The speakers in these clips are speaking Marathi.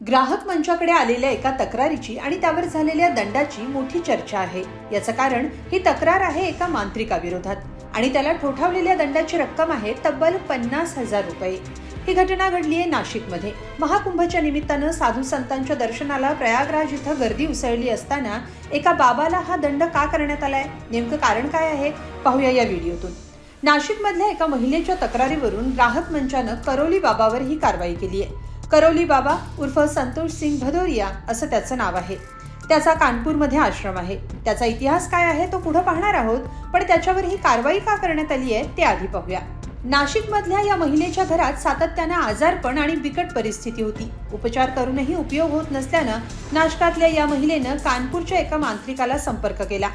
ग्राहक मंचाकडे आलेल्या एका तक्रारीची आणि त्यावर झालेल्या दंडाची मोठी चर्चा आहे. याचं कारण ही तक्रार आहे एका मांत्रिकाविरोधात आणि त्याला ठोठावलेल्या दंडाची रक्कम आहे तब्बल पन्नास हजार रुपये. ही घटना घडली आहे नाशिकमध्ये. महाकुंभच्या निमित्तानं साधू संतांच्या दर्शनाला प्रयागराज इथं गर्दी उसळली असताना एका बाबाला हा दंड का करण्यात आलाय? नेमकं कारण काय आहे? पाहूया या व्हिडिओतून. नाशिकमधल्या एका महिलेच्या तक्रारीवरून ग्राहक मंचानं करोली बाबावर ही कारवाई केली आहे करोली बाबा उर्फ संतोष सिंग भदोरिया असं त्याचं नाव आहे. त्याचा कानपूरमध्ये आश्रम आहे. त्याचा इतिहास काय आहे तो पुढे पाहणार आहोत पण त्याच्यावर ही कारवाई का करण्यात आली आहे ते आधी पाहूया. नाशिकमधल्या या महिलेच्या घरात सातत्यानं आजारपण आणि बिकट परिस्थिती होती. उपचार करूनही उपयोग होत नसल्यानं नाशकातल्या या महिलेनं कानपूरच्या एका मांत्रिकाला संपर्क केला.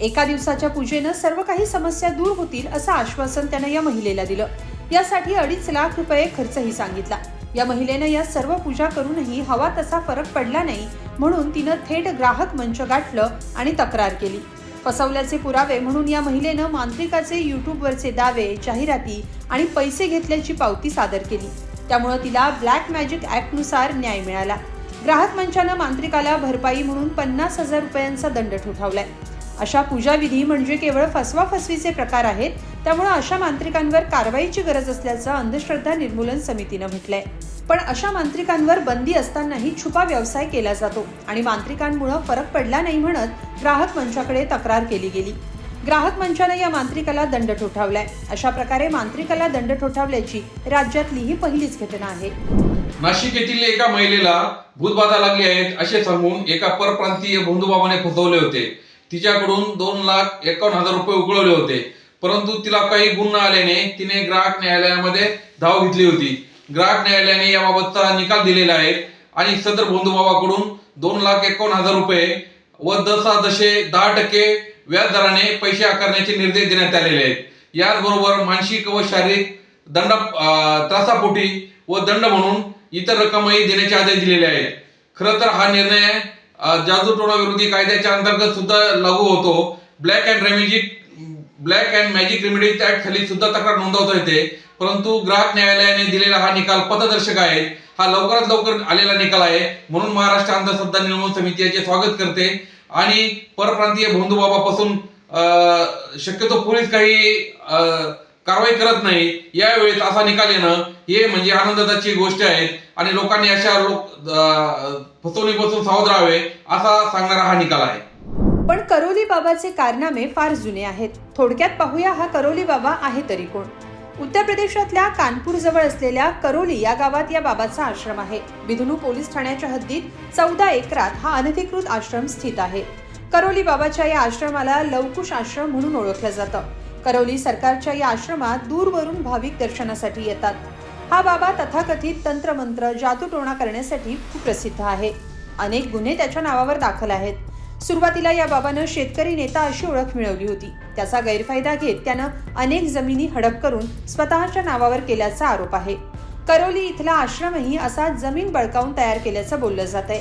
एका दिवसाच्या पूजेनं सर्व काही समस्या दूर होतील असं आश्वासन त्यानं या महिलेला दिलं. यासाठी अडीच लाख रुपये खर्चही सांगितला. या महिलेनं या सर्व पूजा करूनही हवा तसा फरक पडला नाही म्हणून तिनं थेट ग्राहक मंच गाठलं आणि तक्रार केली. फसवल्याचे पुरावे म्हणून या महिलेनं मांत्रिकाचे यूट्यूबवरचे दावे जाहिराती आणि पैसे घेतल्याची पावती सादर केली. त्यामुळं तिला ब्लॅक मॅजिक ॲक्टनुसार न्याय मिळाला. ग्राहक मंचानं मांत्रिकाला भरपाई म्हणून पन्नास हजार रुपयांचा दंड ठोठावलाय. अशा पूजाविधी म्हणजे केवळ फसवाफसवीचे प्रकार आहेत त्यामुळे अशा मांत्रिकांवर कारवाईची गरज असल्याचं अंधश्रद्धा निर्मूलन समितीनं म्हटलंय. पण अशा मांत्रिकांवर बंदी असतानाही छुपा व्यवसाय केला जातो आणि मांत्रिकांमुळे फरक पडला नाही म्हणत ग्राहक मंचाकडे तक्रार केली गेली. ग्राहक मंचानं या मांत्रिकाला दंड ठोठावलाय. अशा प्रकारे मांत्रिकाला दंड ठोठावल्याची राज्यातली ही पहिलीच घटना आहे. नाशिक येथील एका महिलेला भूतबाधा लागली आहेत असे सांगून एका परप्रांतीय बंधुबाबाने फसवले होते. तिच्याकडून दोन लाख एकावन्न हजार रुपये उकळवले होते. परंतु तिला काही गुण न आल्याने तिने ग्राहक न्यायालयामध्ये धाव घेतली होती. ग्राहक न्यायालयाने याबाबतचा निकाल दिलेला आहे आणि सदर बंधुबाबाकडून दोन लाख एकावन्न हजार रुपये व दसा दशे दहा टक्के व्याज दराने पैसे आकारण्याचे निर्देश देण्यात आलेले आहेत. याचबरोबर मानसिक व शारीरिक दंड त्रासापोटी व दंड म्हणून इतर रक्कमही देण्याचे आदेश दिलेले आहेत. खरं तर हा निर्णय जादूटोणा विरोधी कायद्याच्या अंतर्गत सुद्धा लागू होतो. Black and रेमेजिक black and magic remedies act खाली सुद्धा तक्रार नोंदवता येते. परंतु ग्राहक न्यायालयाने दिलेला हा निकाल पथदर्शक आहे. हा लवकरात लवकर आलेला निकाल आहे. म्हणून महाराष्ट्र अंधश्रद्धा निर्मूलन समिती याचे स्वागत करते. आणि परप्रांतीय बंधुबाबापासून अं, शक्यतो पोलीस काही अं, कारवाई करत नाही यावेळेस असा निकाल येणं हे म्हणजे आनंदाची गोष्ट आहे. आणि लोकांनी अशा लोक फसवणीपासून सावध राहावे असा सांगणारा हा निकाल आहे. पण करोली बाबाचे कारनामे फार जुने आहेत. थोडक्यात पाहूया हा करोली बाबा आहे तरी कोण. उत्तर प्रदेशातल्या कानपूर जवळ असलेल्या करोली या गावात या बाबाचा आश्रम आहे. बिधनू पोलीस ठाण्याच्या हद्दीत चौदा एकरात हा अनधिकृत आश्रम स्थित आहे. करोली बाबाच्या या आश्रमाला लवकुश आश्रम म्हणून ओळखलं जातं. करोली सरकारच्या या आश्रमात दूरवरून भाविक दर्शनासाठी येतात. हा बाबा तथाकथित तंत्रमंत्र जादूटोणा करण्यासाठी खूप प्रसिद्ध आहे. अनेक गुन्हे त्याच्या नावावर दाखल आहेत. सुरुवातीला या बाबानं शेतकरी नेता अशी ओळख मिळवली होती. त्याचा गैरफायदा घेत त्यानं अनेक जमिनी हडप करून स्वतःच्या नावावर केल्याचा आरोप आहे. करोली इथला आश्रमही असा जमीन बळकावून तयार केल्याचं बोललं जात आहे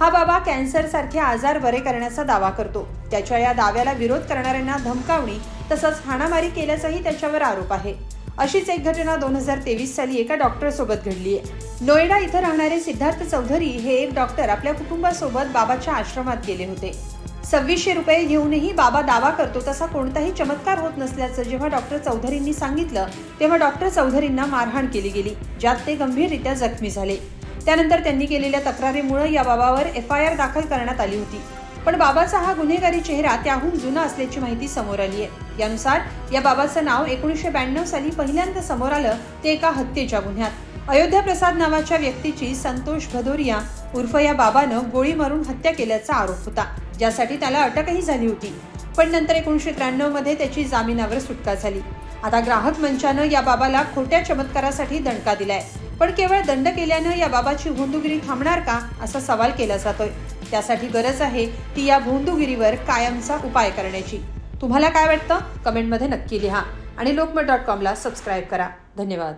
हा बाबा कॅन्सर सारखे आजार बरे करण्याचा दावा करतो. त्याच्या या दाव्याला विरोध करणाऱ्यांना धमकावणी तसंच हाणामारी केल्याचाही त्याच्यावर आरोप आहे. अशीच एक घटना दोन हजार तेवीस साली एका डॉक्टर सोबत घडली आहे नोएडा इथं राहणारे सिद्धार्थ चौधरी हे एक डॉक्टर आपल्या कुटुंबासोबत बाबाच्या आश्रमात गेले होते. सव्वीसशे रुपये घेऊनही बाबा दावा करतो तसा कोणताही चमत्कार होत नसल्याचं जेव्हा डॉक्टर चौधरींनी सांगितलं तेव्हा डॉक्टर चौधरींना मारहाण केली गेली ज्यात ते गंभीररित्या जखमी झाले. त्यानंतर त्यांनी केलेल्या तक्रारीमुळे या बाबावर एफ आय आर दाखल करण्यात आली होती. पण बाबाचा हा गुन्हेगारी चेहरा त्याहून जुना असल्याची माहिती समोर आली आहे. यानुसार या बाबाचं नाव एकोणीसशे ब्याण्णव साली पहिल्यांदा समोर आलं ते एका हत्येच्या गुन्ह्यात. अयोध्या प्रसाद नावाच्या व्यक्तीची संतोष भदोरिया उर्फ या बाबानं गोळी मारून हत्या केल्याचा आरोप होता. ज्यासाठी त्याला अटकही झाली होती. पण नंतर एकोणीसशे त्र्याण्णवमध्ये त्याची जामिनावर सुटका झाली. आता ग्राहक मंचानं या बाबाला खोट्या चमत्कारासाठी दणका दिलाय. पण केवळ दंड केल्यानं या बाबाची भोंदूगिरी थांबणार का असा सवाल केला जातोय. त्यासाठी गरज आहे ती या भोंदूगिरीवर कायमचा उपाय करण्याची. तुम्हाला काय वाटतं? कमेंटमध्ये नक्की लिहा. आणि लोकमत डॉट कॉमला सबस्क्राईब करा. धन्यवाद.